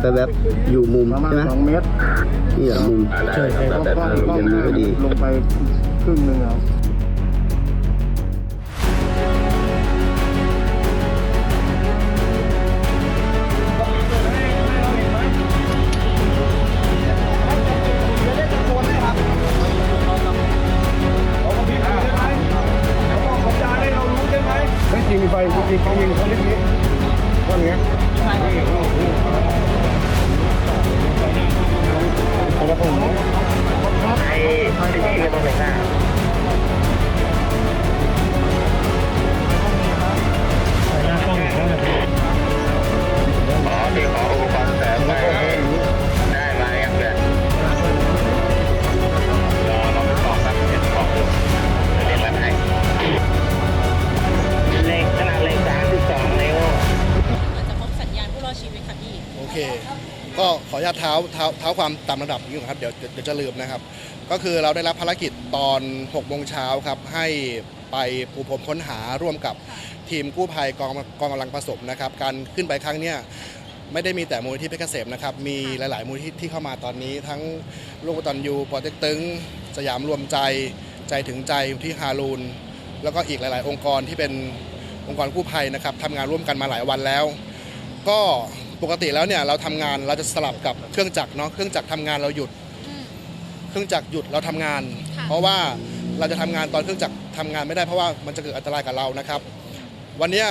แวบๆอยู่มุมประมาณใช่ไหมสองเมตรนี่เหรอมุมใช่ใช่ต้องต้องต้องเดี๋ยวนี้ก็ดี ลงไปครึ่งหนึ่งครับไม่จริงไฟจริงเขายิง ก็ขออนุญาตเท้าเท้าเท้าความตามระดับนี้ก่อนครับเดี๋ยวเดี๋ยวจะลืมนะครับ ก็คือเราได้รับภารกิจตอน6โมงเช้าครับให้ไปปูพรมค้นหาร่วมกับทีมกู้ภัยกองกองกำลังผสมนะครับ การขึ้นไปครั้งเนี้ยไม่ได้มีแต่มูลที่เพชรเกษมนะครับ มีหลาย ๆ มูลที่ที่เข้ามาตอนนี้ ทั้งลูกกตันยูปอเต็กตึง สยามรวมใจใจถึงใจที่ฮารูนแล้วก็อีกหลาย ๆ องค์กรที่เป็นองค์กรกู้ภัยนะครับทำงานร่วมกันมาหลายวันแล้ว ก็ ปกติแล้วเนี่ยเราทำงานเราจะสลับกับเครื่องจักรเนาะเครื่องจักรทำงานเราหยุด เครื่องจักรหยุดเราทำงานค่ะเพราะว่าเราจะทำงานตอนเครื่องจักรทำงานไม่ได้เพราะว่ามันจะเกิดอันตรายกับเรานะครับ วันเนี้ย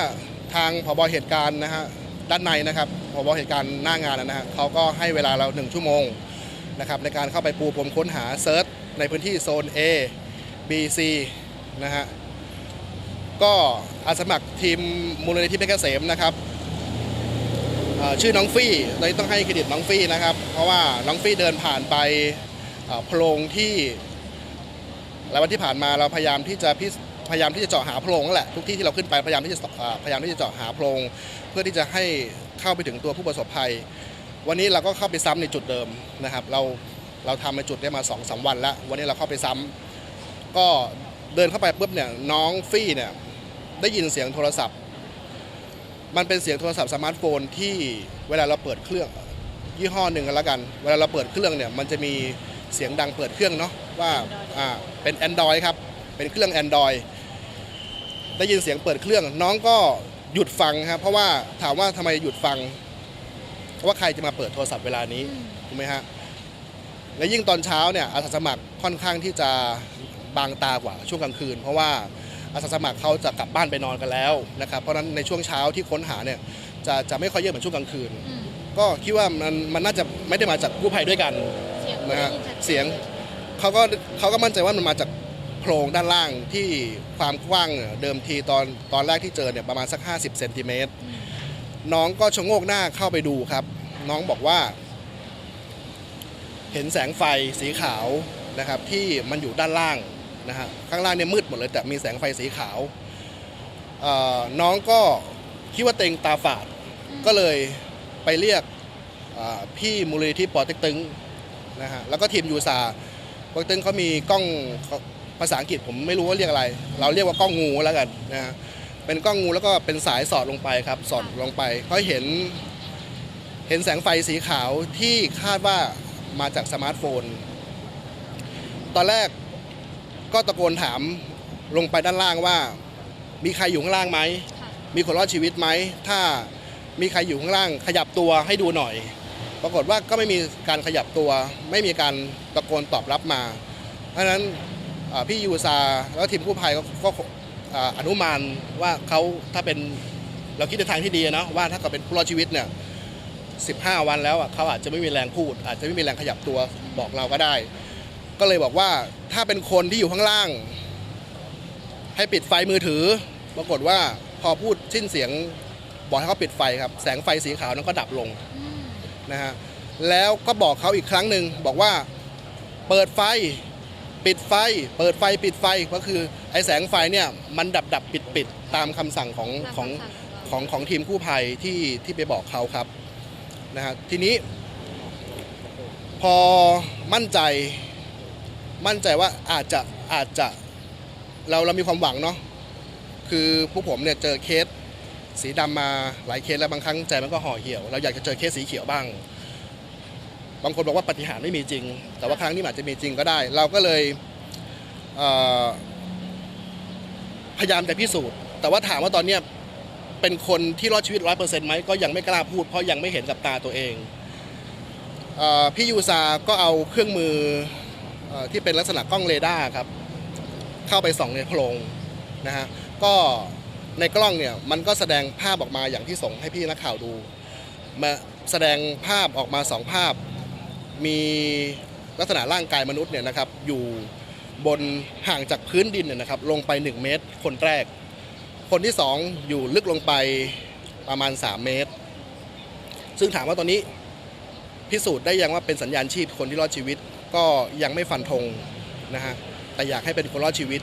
ทางผบเหตุการณ์นะฮะด้านในนะครับผบเหตุการณ์หน้างานนะฮะเขาก็ให้เวลาเราหนึ่งชั่วโมงนะครับในการเข้าไปปูพรมค้นหาเซิร์ชในพื้นที่โซน A B C นะฮะก็อาสาสมัครทีมมูลนิธิเพชรเกษมนะครับเอ่อ ชื่อน้องฟี่ตอนนี้ต้องให้เครดิตน้องฟี่นะครับ เพราะว่าน้องฟี่เดินผ่านไปโพรงที่หลายวันที่ผ่านมาเราพยายามที่จะพิพยายามที่จะเจาะหาโพรงนั่นแหละทุกที่ที่เราขึ้นไปพยายามที่จะพยายามที่จะเจาะหาโพรงเพื่อที่จะให้เข้าไปถึงตัวผู้ประสบภัย วันนี้เราก็เข้าไปซ้ำในจุดเดิมนะครับ เราเราทำในจุดได้มา2อสวันแล้ว วันนี้เราเข้าไปซ้ำก็เดินเข้าไปปุ๊บเนี่ยน้องฟี่เนี่ยได้ยินเสียงโทรศัพท์ มันเป็นเสียงโทรศัพท์สมาร์ทโฟนที่เวลาเราเปิดเครื่องยี่ห้อหนึ่งกันแล้วกัน เวลาเราเปิดเครื่องเนี่ยมันจะมีเสียงดังเปิดเครื่องเนาะว่าอ่าเป็น Android ครับ เป็นเครื่อง Android ได้ยินเสียงเปิดเครื่อง น้องก็หยุดฟังครับเพราะว่าถามว่าทำไมหยุดฟังเพราะว่าใครจะมาเปิดโทรศัพท์เวลานี้ถูกไหมฮะและยิ่งตอนเช้าเนี่ยอาสาสมัครค่อนข้างที่จะบางตากว่าช่วงกลางคืน เพราะว่า อาสาสมัครเขาจะกลับบ้านไปนอนกันแล้วนะครับเพราะฉะนั้นในช่วงเช้าที่ค้นหาเนี่ยจะจะไม่ค่อยเยอะเหมือนช่วงกลางคืนอืมก็คิดว่ามันมันน่าจะไม่ได้มาจากกู้ภัยด้วยกันเสียงนะฮะได้ยิชัดจนเสียงเขาก็เขาก็มั่นใจว่ามันมาจากโพรงด้านล่างที่ความกว้างเนี่ยเดิมทีตอนตอนแรกที่เจอเนี่ยประมาณสัก 50เซนติเมตรน้องก็ชะโงกหน้าเข้าไปดูครับ น้องบอกว่า เห็นแสงไฟสีขาวนะครับที่มันอยู่ด้านล่าง นะฮะข้างล่างเนี่ยมืดหมดเลยแต่มีแสงไฟสีขาวเอ่อน้องก็คิดว่าเต็งตาฝาดก็เลยไปเรียกอ่าพี่มูลนิธิปอเต็กตึงนะฮะแล้วก็ทีมยูซาปอเต็กตึงเขามีกล้องภาษาอังกฤษผมไม่รู้ว่าเรียกอะไร เราเรียกว่ากล้องงูแล้วกันนะฮะเป็นกล้องงูแล้วก็เป็นสายสอดลงไปครับสอดลงไปก็เห็นเห็นแสงไฟสีขาวที่คาดว่ามาจากสมาร์ทโฟน ตอนแรก ก็ตะโกนถามลงไปด้านล่างว่า มีใครอยู่ข้างล่างไหมค่ะมีคนรอดชีวิตไหม ถ้ามีใครอยู่ข้างล่างขยับตัวให้ดูหน่อย ปรากฏว่าก็ไม่มีการขยับตัว ไม่มีการตะโกนตอบรับมา เพราะฉะนั้นอ่าพี่ยูซาแล้วทีมกู้ภัยก็ก็อ่าอนุมานว่าเขาถ้าเป็นเราคิดในทางที่ดีนะว่าถ้าเกิดเป็นผู้รอดชีวิตเนี่ย15 วันแล้วอะเขาอาจจะไม่มีแรงพูด อาจจะไม่มีแรงขยับตัวบอกเราก็ได้ ก็เลยบอกว่าถ้าเป็นคนที่อยู่ข้างล่าง ให้ปิดไฟมือถือ ปรากฏว่าพอพูดสิ้นเสียงบอกให้เขาปิดไฟครับ แสงไฟสีขาวนั้นก็ดับลงนะฮะแล้วก็บอกเขาอีกครั้งหนึ่งบอกว่าเปิดไฟปิดไฟ เปิดไฟปิดไฟก็คือไอ้แสงไฟเนี่ยมันดับดับปิดปิดตามคำสั่งของของของของทีมกู้ภัยที่ที่ไปบอกเขาครับนะฮะทีนี้ พอมั่นใจ มั่นใจว่าอาจจะอาจจะเราเรามีความหวังเนาะคือพวกผมเนี่ยเจอเคสสีดำมาหลายเคสแล้วบางครั้งใจมันก็ห่อเหี่ยว เราอยากจะเจอเคสสีเขียวบ้าง บางคนบอกว่าปฏิหารไม่มีจริง แต่ว่าครั้งนี้อาจจะมีจริงก็ได้ เราก็เลยเพยายามจะพิสูจน์ แต่ว่าถามว่าตอนเนี้ยเป็นคนที่รอดชีวิตร้อยเปอร์เซ็นต์ไหมก็ยังไม่กล้าพูดเพราะยังไม่เห็นกับตาตัวเองอพี่ยูซาก็เอาเครื่องมือ ที่เป็นลักษณะกล้องเรดาร์ครับ เข้าไปส่องในโพรงนะฮะก็ในกล้องเนี่ยมันก็แสดงภาพออกมาอย่างที่ส่งให้พี่นักข่าวดูมาแสดงภาพออกมาสองภาพ มีลักษณะร่างกายมนุษย์เนี่ยนะครับอยู่บนห่างจากพื้นดินเนี่ยนะครับลงไป 1 เมตร คนแรก คนที่ 2 อยู่ลึกลงไปประมาณ 3 เมตร ซึ่งถามว่าตอนนี้พิสูจน์ได้ยังว่าเป็นสัญญาณชีพคนที่รอดชีวิต ก็ยังไม่ฟันธงนะฮะแต่อยากให้เป็นคนรอดชีวิต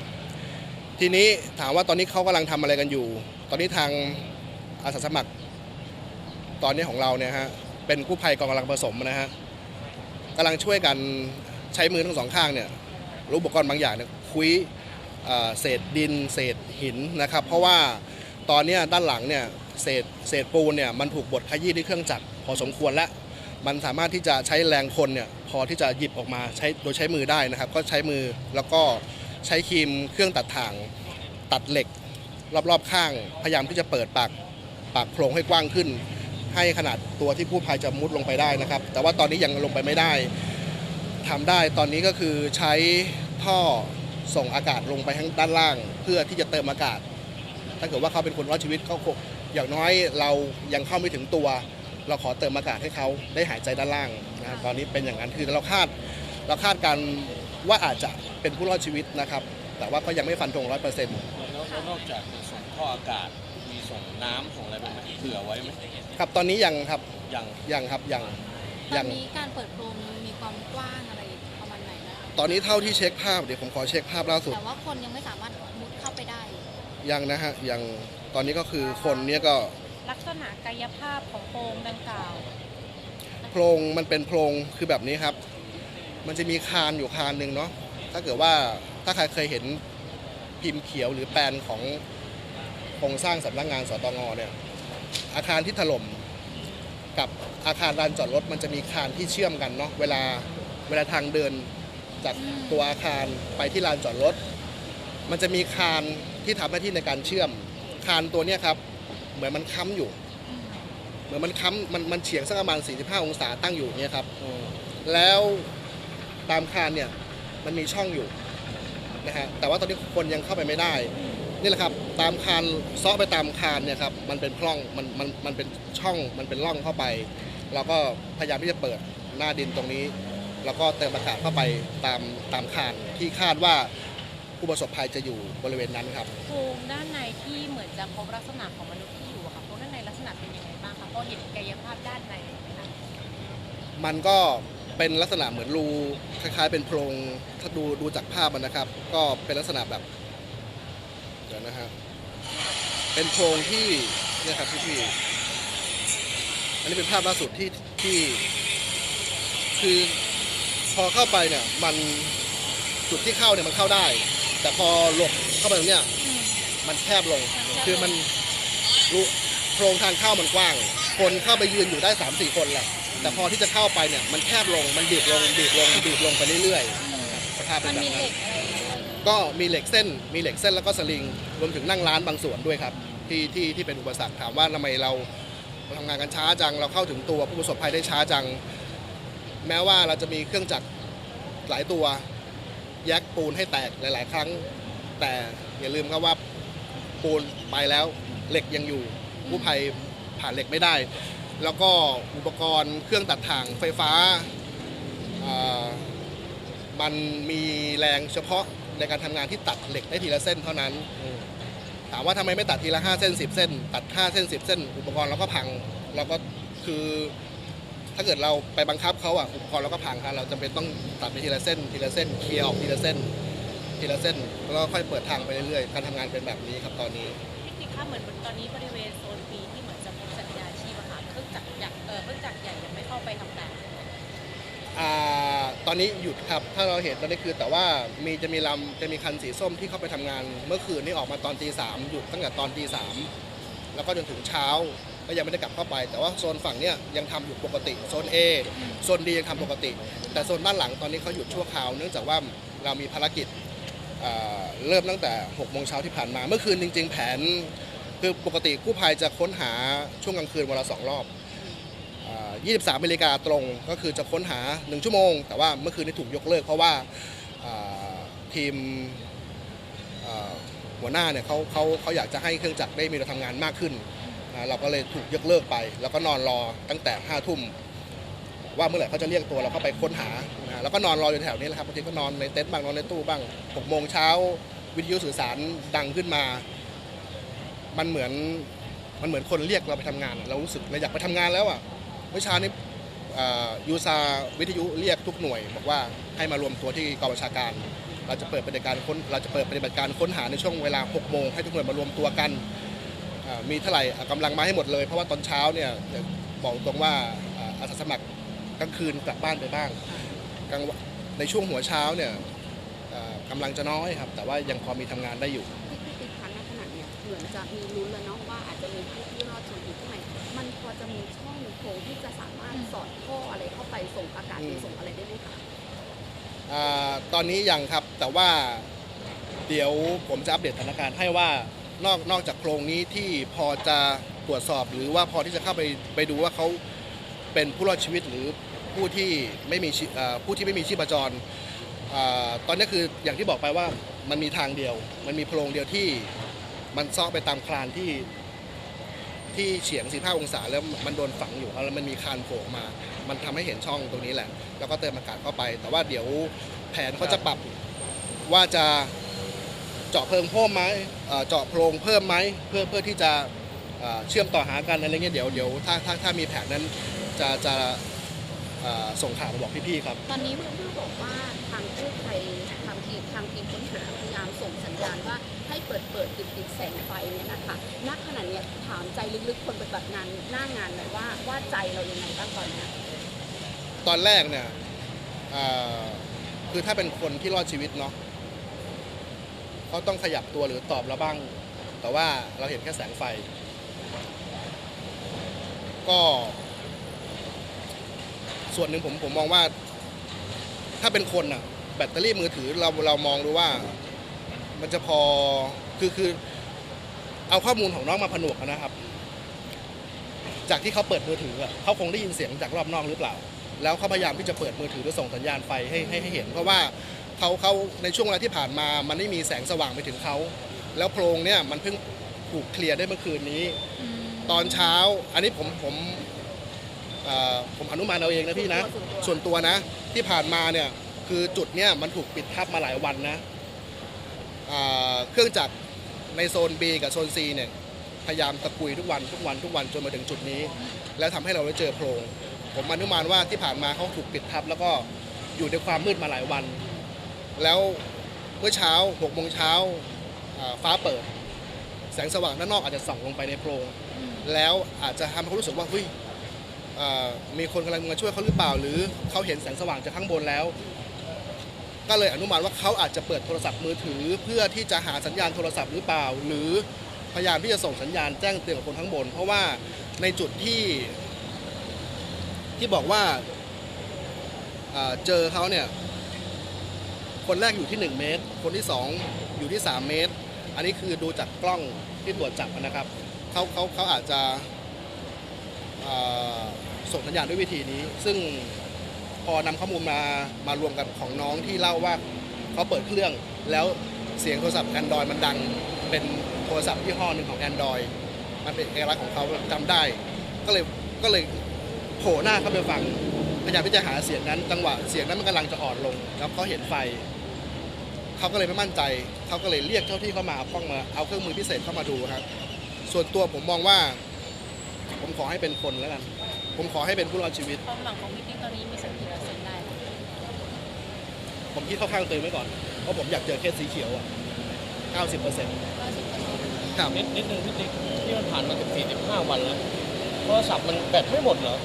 ทีนี้ถามว่าตอนนี้เขากำลังทำอะไรกันอยู่ ตอนนี้ทางอาสาสมัคร ตอนนี้ของเราเนี่ยฮะเป็นกู้ภัยกองกำลังผสมนะฮะกำลังช่วยกันใช้มือทั้งสองข้างเนี่ยรู้อุปกรณ์บางอย่างเนี่ยคุยเศษดิน เศษหินนะครับ เพราะว่าตอนนี้ด้านหลังเนี่ยเศษเศษปูนเนี่ยมันถูกบดขยี้ด้วยเครื่องจักรพอสมควรแล้วมันสามารถที่จะใช้แรงคนเนี่ยพอที่จะหยิบออกมาใช้โดยใช้มือได้นะครับ ก็ใช้มือแล้วก็ใช้ครีมเครื่องตัดถ่างตัดเหล็ก รอบๆข้าง พยายามที่จะเปิดปากปากโพรงให้กว้างขึ้น ให้ขนาดตัวที่ผู้ภัยจะมุดลงไปได้นะครับ แต่ว่าตอนนี้ยังลงไปไม่ได้ทำได้ตอนนี้ก็คือใช้ท่อส่งอากาศลงไปข้างด้านล่าง เพื่อที่จะเติมอากาศ ถ้าเกิดว่าเขาเป็นคนรอดชีวิตเขาคงอย่างน้อยเรายังเข้าไม่ถึงตัว เราขอเติมอากาศให้เขาได้หายใจด้านล่าง นะครับตอนนี้เป็นอย่างนั้นคือเราคาดเราคาดการว่าอาจจะเป็นผู้รอดชีวิตนะครับ แต่ว่าก็ยังไม่ฟันธงร้อยเปอร์เซ็นต์แล้วแล้วนอกจากจะส่งท่ออากาศมีส่งน้ำส่งอะไรไปไหมเผื่อไว้ไหมครับตอนนี้ยังครับยังยังครับยังตยัองนนี้การเปิดโพรงมีความกว้างอะไรประมาณไหนนะตอนนี้เท่าที่เช็คภาพเดี๋ยวผมขอเช็คภาพล่าสุดแต่ว่าคนยังไม่สามารถมุดเข้าไปได้ ยังนะฮะยังตอนนี้ก็คือคนเนี้ยก็ลักษณะกายภาพของโพรงดังกล่าวโพรงมันเป็นโพรงคือแบบนี้ครับ มันจะมีคานอยู่คานหนึ่งเนาะถ้าเกิดว่าถ้าใครเคยเห็นพิมพ์เขียวหรือแปลนของโครงสร้างสำนักงานสตงเนี่ยอาคารที่ถล่มกับอาคารลานจอดรถมันจะมีคานที่เชื่อมกันเนาะเวลาเวลาทางเดินจากตัวอาคารไปที่ลานจอดรถ มันจะมีคานที่ทำหน้าที่ในการเชื่อม คานตัวเนี้ครับ เหมือนมันค้ำอยู่ เหมือนมันค้ำมันมันเฉียงสักประมาณ 45 องศาตั้งอยู่เนี่ยครับ แล้วตามคานเนี่ยมันมีช่องอยู่นะฮะแต่ว่าตอนนี้คนยังเข้าไปไม่ได้นี่แหละครับ ตามคานซ้อไปตามคานเนี่ยครับมันเป็นพร่องมันมันมันเป็นช่องมันเป็นร่องเข้าไป เราก็พยายามที่จะเปิดหน้าดินตรงนี้ แล้วก็เติมอากาศเข้าไปตามตามคานที่คาดว่าผู้ประสบภัยจะอยู่บริเวณนั้นครับโพรงด้านในที่เหมือนจะพบลักษณะของมนุษย์ ณะเป็นยังไงบ้างคะพอเห็นกายภาพด้านในไหมคะมันก็เป็นลักษณะเหมือนรูคล้ายๆ เป็นโพรงถ้าดูดูจากภาพมันนะครับ ก็เป็นลักษณะแบบเดี๋ยวนะฮะเป็นโพรงที่เนี่ยครับพี่พี่ๆอันนี้เป็นภาพล่าสุดที่ที่ คือพอเข้าไปเนี่ยมันจุดที่เข้าเนี่ยมันเข้าได้ แต่พอหลบเข้าไปตรงเนี้ยมันแคบลง คือมันรู โพรงทางเข้ามันกว้าง คนเข้าไปยืนอยู่ได้สามสี่คนแหละ แต่พอที่จะเข้าไปเนี่ยมันแคบลง มันบีบลงบีบลงบีบลงไปเรื่อยๆสภาพเป็มันนแบบมีเหนั้ล็นกอะไรด้วยก็มีเหล็กเส้น มีเหล็กเส้นแล้วก็สลิง รวมถึงนั่งร้านบางส่วนด้วยครับ ที่ที่ที่เป็นอุปสรรคถามว่าทำไมเราเราทำงานกันช้าจัง เราเข้าถึงตัวผู้ประสบภัยได้ช้าจัง แม้ว่าเราจะมีเครื่องจักรหลายตัวแยกปูนให้แตกหลาย ๆ ครั้ง แต่อย่าลืมครับว่าปูนไปแล้วเหล็กยังอยู่ ผู้ภัยผ่านเหล็กไม่ได้ แล้วก็อุปกรณ์เครื่องตัดถ่างไฟฟ้า มันมีแรงเฉพาะในการทำงานที่ตัดเหล็กได้ทีละเส้นเท่านั้น ถามว่าทำไมไม่ตัดทีละ5เส้น 10 เส้น ตัด 5 เส้น 10 เส้น อุปกรณ์เราก็พังเราก็คือถ้าเกิดเราไปบังคับเขาอะอุปกรณ์เราก็พังครับเราจำเป็นต้องตัดไปทีละเส้น ทีละเส้นเคลียร์ออกทีละเส้น ทีละเส้นแล้วค่อยเปิดทางไปเรื่อยๆการทำงานเป็นแบบนี้ครับตอนนี้ เหมือนตอนนี้บริเวณโซนปีที่เหมือนจะพบสัญญาชีพอะค่ะเครื่องจักรใหญ่เออเครื่องจักรใหญ่ยังไม่เข้าไปทำงานอ่าตอนนี้หยุดครับ ถ้าเราเห็นตอนนี้คือแต่ว่ามีจะมีลำจะมีคันสีส้มที่เข้าไปทำงาน เมื่อคืนนี้ออกมาตอนตีสามหยุดตั้งแต่ตอนตีสามแล้วก็จนถึงเช้าก็ยังไม่ได้กลับเข้าไป แต่ว่าโซนฝั่งเนี้ยยังทำอยู่ปกติโซน A โซน D ยังทำปกติ แต่โซนด้านหลังตอนนี้เขาหยุดชั่วคราว เนื่องจากว่าเรามีภารกิจ เอ่อเริ่มตั้งแต่6โมงเช้าที่ผ่านมา เมื่อคืนจริง ๆ แผน คือปกติกู้ภัยจะค้นหาช่วงกลางคืนวันละสองรอบอ่า23นาฬิกาตรงก็คือจะค้นหา 1 ชั่วโมง แต่ว่าเมื่อคืนนี้ถูกยกเลิก เพราะว่าอ่าทีมอ่าหัวหน้าเนี่ยเขาเขาเขาอยากจะให้เครื่องจักรได้มีเราทำงานมากขึ้นนะเราก็เลยถูกยกเลิกไป แล้วก็นอนรอตั้งแต่5้าทุ่มว่าเมื่อไหร่เขาจะเรียกตัวเราเข้าไปค้นหานะแล้วก็นอนรออยู่แถวนี้แหละครับบางทีก็นอนในเต็นท์บ้างนอนในตู้บ้างหกโมงเช้าวิทยุสื่อสารดังขึ้นมา มันเหมือนมันเหมือนคนเรียกเราไปทำงานเรารู้สึกเราอยากไปทำงานแล้วอะเมื่อเช้านี้ยูซาวิทยุเรียกทุกหน่วย บอกว่าให้มารวมตัวที่กองบัญชาการ เราจะเปิดปฏิบัติการค้นเราจะเปิดปฏิบัติการค้นหาในช่วงเวลา 6 โมงให้ทุกหน่วยมารวมตัวกันมีเท่าไหร่กำลังมาให้หมดเลย เพราะว่าตอนเช้าเนี่ยบอกตรงว่าอาสาสมัครกลางคืนกลับบ้านไปบ้างกลางในช่วงหัวเช้าเนี่ยกำลังจะน้อยครับ แต่ว่ายังพอมีทำงานได้อยู่ มือนจะมีลุ้นแล้วเนาะว่าอาจจะมีผู้ที่รอดชีวิตอยู่ข้างในมันพอจะมีช่องโพรงที่จะสามารถสอดท่ออะไรเข้าไปส่งอากาศไปส่งอะไรได้ไหมคะอตอนนี้ยังครับแต่ว่าเดี๋ยวผมจะอัปเดตสถานการณ์ให้ว่านอกนอกจากโครงนี้ที่พอจะตรวจสอบหรือว่าพอที่จะเข้าไปไปดูว่าเขาเป็นผู้รอดชีวิตหรือผู้ที่ไม่มีผู้ที่ไม่มีชีพจรอตอนนี้คืออย่างที่บอกไปว่ามันมีทางเดียว มันมีโพรงเดียวที่ มันซอกไปตามคลานที่ที่เฉียง 45 องศาแล้วมันโดนฝังอยู่แล้วมันมีคานโผล่มา มันทำให้เห็นช่องตรงนี้แหละ แล้วก็เติมอากาศเข้าไป แต่ว่าเดี๋ยวแผนเขาจะปรับว่าจะเจาะเพิงเพิ่มไหมเจาะโพรงเพิ่มไหมเพื่อเพื่อที่จะเชื่อมต่อหากันอะไรเงี้ยเดี๋ยวเดี๋ยวถ้าถ้าถ้ามีแผนนั้นจะจะส่งข่าวมาบอกพี่ๆครับ ตอนนี้เพื่อนๆบอกว่าทางกู้ภัยทางทีมทางทีมค้นหาพยายามส่งสัญญาณว่า ให้เปิดเปิดติดติดแสงไฟเนี่ยนะคะณขณะเนี้ยถามใจลึกๆคนปฏิบัติงานหน้างานหน่อยว่าว่าใจเรายังไงบ้างตอนนี้ตอนแรกเนี่ยคือถ้าเป็นคนที่รอดชีวิตเนาะเขาต้องขยับตัวหรือตอบเราบ้าง แต่ว่าเราเห็นแค่แสงไฟ ก็ ส่วนหนึ่งผมผมมองว่า ถ้าเป็นคนอะแบตเตอรี่มือถือเราเรามองดูว่า มันจะพอคือคือ เอาข้อมูลของน้องมาผนวกกันนะครับ จากที่เขาเปิดมือถืออะเขาคงได้ยินเสียงจากรอบนอกหรือเปล่า แล้วเขาพยายามที่จะเปิดมือถือหรือส่งสัญญาณไฟให้ให้ให้เห็น เพราะว่าเขาเขาในช่วงเวลาที่ผ่านมา มันไม่มีแสงสว่างไปถึงเขา แล้วโพรงเนี่ยมันเพิ่งถูกเคลียร์ได้เมื่อคืนนี้ ตอนเช้า อันนี้ผมผมเอ่อผมอนุมานเอาเองนะพี่นะ ส่วนตัวนะที่ผ่านมาเนี่ย คือจุดเนี่ยมันถูกปิดทับมาหลายวันนะ เครื่องจักรในโซน B กับโซน C เนี่ยพยายามตะกุยทุกวันทุกวันทุกวันจนมาถึงจุดนี้ แล้วทำให้เราได้เจอโพรงผมอนุมานว่าที่ผ่านมาเขาถูกปิดทับ แล้วก็อยู่ในความมืดมาหลายวัน แล้วเมื่อเช้าหกโมงเช้าฟ้าเปิด แสงสว่างด้านนอกอาจจะส่องลงไปในโพรง แล้วอาจจะทำให้เขารู้สึกว่าเฮ้ยอ่ามีคนกำลังมาช่วยเขาหรือเปล่า หรือเขาเห็นแสงสว่างจากข้างบนแล้ว ก็เลยอนุมานว่าเขาอาจจะเปิดโทรศัพท์มือถือ เพื่อที่จะหาสัญญาณโทรศัพท์หรือเปล่า หรือพยายามที่จะส่งสัญญาณแจ้งเตือนกับคนข้างบน เพราะว่าในจุดที่ ที่บอกว่าาเจอเขาเนี่ย คนแรกอยู่ที่ 1 เมตร คนที่ 2 อยู่ที่ 3 เมตร อันนี้คือดูจากกล้องที่ตรวจจับนะครับเขาเขาเขาอาจจะส่งสัญญาณด้วยวิธีนี้ ซึ่ง พอนำข้อมูลมามารวมกับของน้องที่เล่าว่าเขาเปิดเครื่องแล้วเสียงโทรศัพท์ Android มันดัง เป็นโทรศัพท์ยี่ห้อหนึ่งของ Android มันเป็นเอกลักษณ์ของเขาจำได้ ก็เลยก็เลยโผล่หน้าเข้าไปฟังพยายามที่จะหาเสียงนั้นจังหวะเสียงนั้นมันกำลังจะอ่อนลงแล้วเขาเห็นไฟเขาก็เลยไม่มั่นใจเขาก็เลยเรียกเจ้าที่เข้ามาเอาข้องมาเอาเครื่องมือพิเศษเข้ามาดูครับส่วนตัวผมมองว่า ผมขอให้เป็นคนแล้วกันผมขอให้เป็นผู้รอดชีวิตความหวังของพี่ติ๊กตอนนี้มีสักกี่เปอร์เซ็นต์ได้ ผมคิดเข้าข้างตัวเองไว้ก่อน เพราะผมอยากเจอเคสสีเขียวอะ 90%เปอร์เซ็นต์ก็สิบเปอร์เซ็นต์ครับนิดนิดนึงพี่ติ๊กที่มันผ่านมาสิบสี่สิบห้าวันแล้วโทรศัพท์มันแบตไม่หมดเหรอ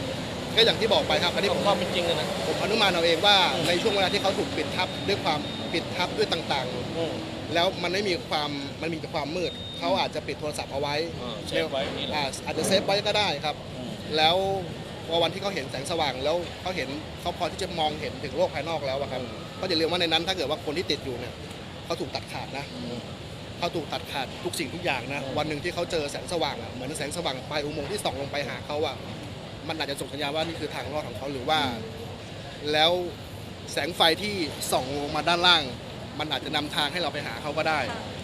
ก็อย่างที่บอกไปครับอันนี้ผมความเป็นจริงเลยนะผมอนุมานเอาเองว่าในช่วงเวลาที่เขาถูกปิดทับด้วยความปิดทับด้วยต่างอืมๆแล้วมันไม่มีความมันมีแต่ความมืด เขาอาจจะปิดโทรศัพท์เอาไว้เออเซฟไว้นี่แหละอ่าอาจจะเซฟไว้ก็ได้ครับอืมแล้วพอวันที่เขาเห็นแสงสว่างแล้วเขาเห็นเขาพอที่จะมองเห็นถึงโลกภายนอกแล้วอะครับ ก็อย่าลืมว่าในนั้นถ้าเกิดว่าคนที่ติดอยู่เนี่ยเขาถูกตัดขาดนะอืมเขาถูกตัดขาดทุกสิ่งทุกอย่างนะอืมวันหนึ่งที่เขาเจอแสงสว่างอะเหมือนแสงสว่างปลายอุโมงค์ที่ส่องลงไปหาเขาอะมันอาจจะส่งสัญญาณว่านี่คือทางรอดของเขาหรือว่า แล้วแสงไฟที่ส่องลงมาด้านล่าง มันอาจจะนำทางให้เราไปหาเขาก็ได้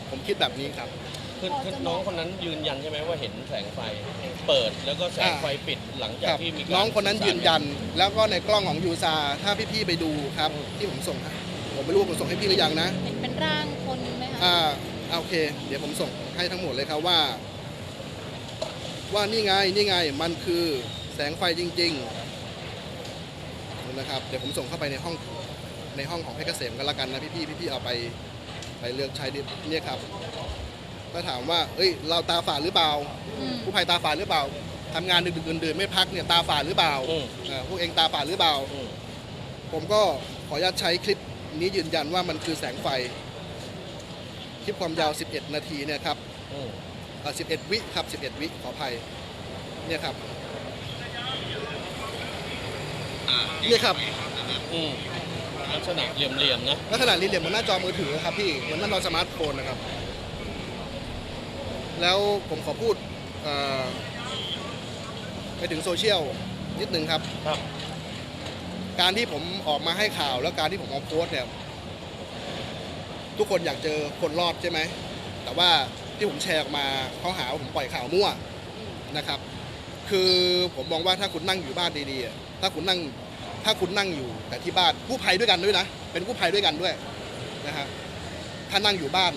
ผมคิดแบบนี้ครับ คือคือน้องคนนั้นยืนยันใช่ไหมว่าเห็นแสงไฟ เปิดแล้วก็แสงไฟปิดหลังจากครับที่มีการน้องคนนั้นยืนยันสื่อสารแล้วก็ในกล้องของยูซาถ้าพี่ๆไปดูครับ ที่ผมส่งให้ผมไม่รู้ว่าผมส่งให้พี่หรือยังนะเป็นเป็นร่างคนไหมคะอ่าโอเค เดี๋ยวผมส่งให้ทั้งหมดเลยครับว่า ว่านี่ไงนี่ไงมันคือแสงไฟจริงๆนะครับ เดี๋ยวผมส่งเข้าไปในห้องในห้องของเพชรเกษมกันละกันนะพี่ๆพี่ๆเอาไปไปเลือกใช้ดิเนี่ยครับ ก็ถามว่าเอ้ย เราตาฝาดหรือเปล่าอืมผู้ภัยตาฝาดหรือเปล่าทำงานดึกๆดื่นๆไม่พักเนี่ยตาฝาดหรือเปล่าอืมอ่าพวกเองตาฝาดหรือเปล่า อืม ผมก็ขออนุญาตใช้คลิปนี้ยืนยันว่ามันคือแสงไฟ คลิปความยาว 11 นาทีเนี่ยครับอืม เอ่อ11 วิครับ 11 วิขออภัยเนี่ยครับนี่ครับอืมลักษณะเหลี่ยมๆนะ ลักษณะรีเหลี่ยมเหมือนหน้าจอมือถือครับพี่เหมือนหน้าจอสมาร์ทโฟนนะครับ แล้วผมขอพูดเอ่อไปถึงโซเชียลนิดนึงครับครับ การที่ผมออกมาให้ข่าวแล้วการที่ผมเอาโพสต์เนี่ย ทุกคนอยากเจอคนรอดใช่ไหม แต่ว่าที่ผมแชร์ออกมาเขาหาว่าผมปล่อยข่าวมั่วนะครับ คือผมมองว่าถ้าคุณนั่งอยู่บ้านดีๆอะถ้าคุณนั่งถ้าคุณนั่งอยู่แต่ที่บ้านกู้ภัยด้วยกันด้วยนะ เป็นกู้ภัยด้วยกันด้วยนะฮะถ้านั่งอยู่บ้าน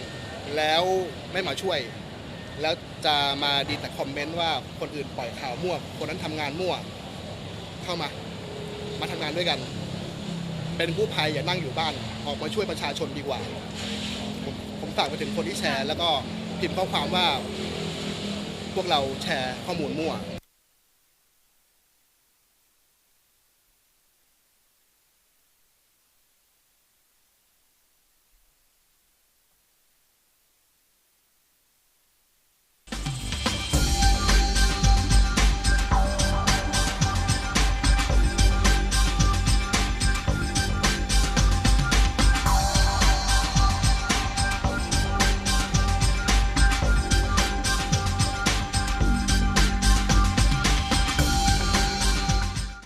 แล้วไม่มาช่วย แล้วจะมาดีแต่คอมเมนต์ว่าคนอื่นปล่อยข่าวมั่ว คนนั้นทำงานมั่ว เข้ามา มาทำงานด้วยกัน เป็นผู้ภัยอย่านั่งอยู่บ้าน ออกมาช่วยประชาชนดีกว่า ผมผมฝากไปถึงคนที่แชร์ แล้วก็พิมพ์ข้อความว่า พวกเราแชร์ข้อมูลมั่ว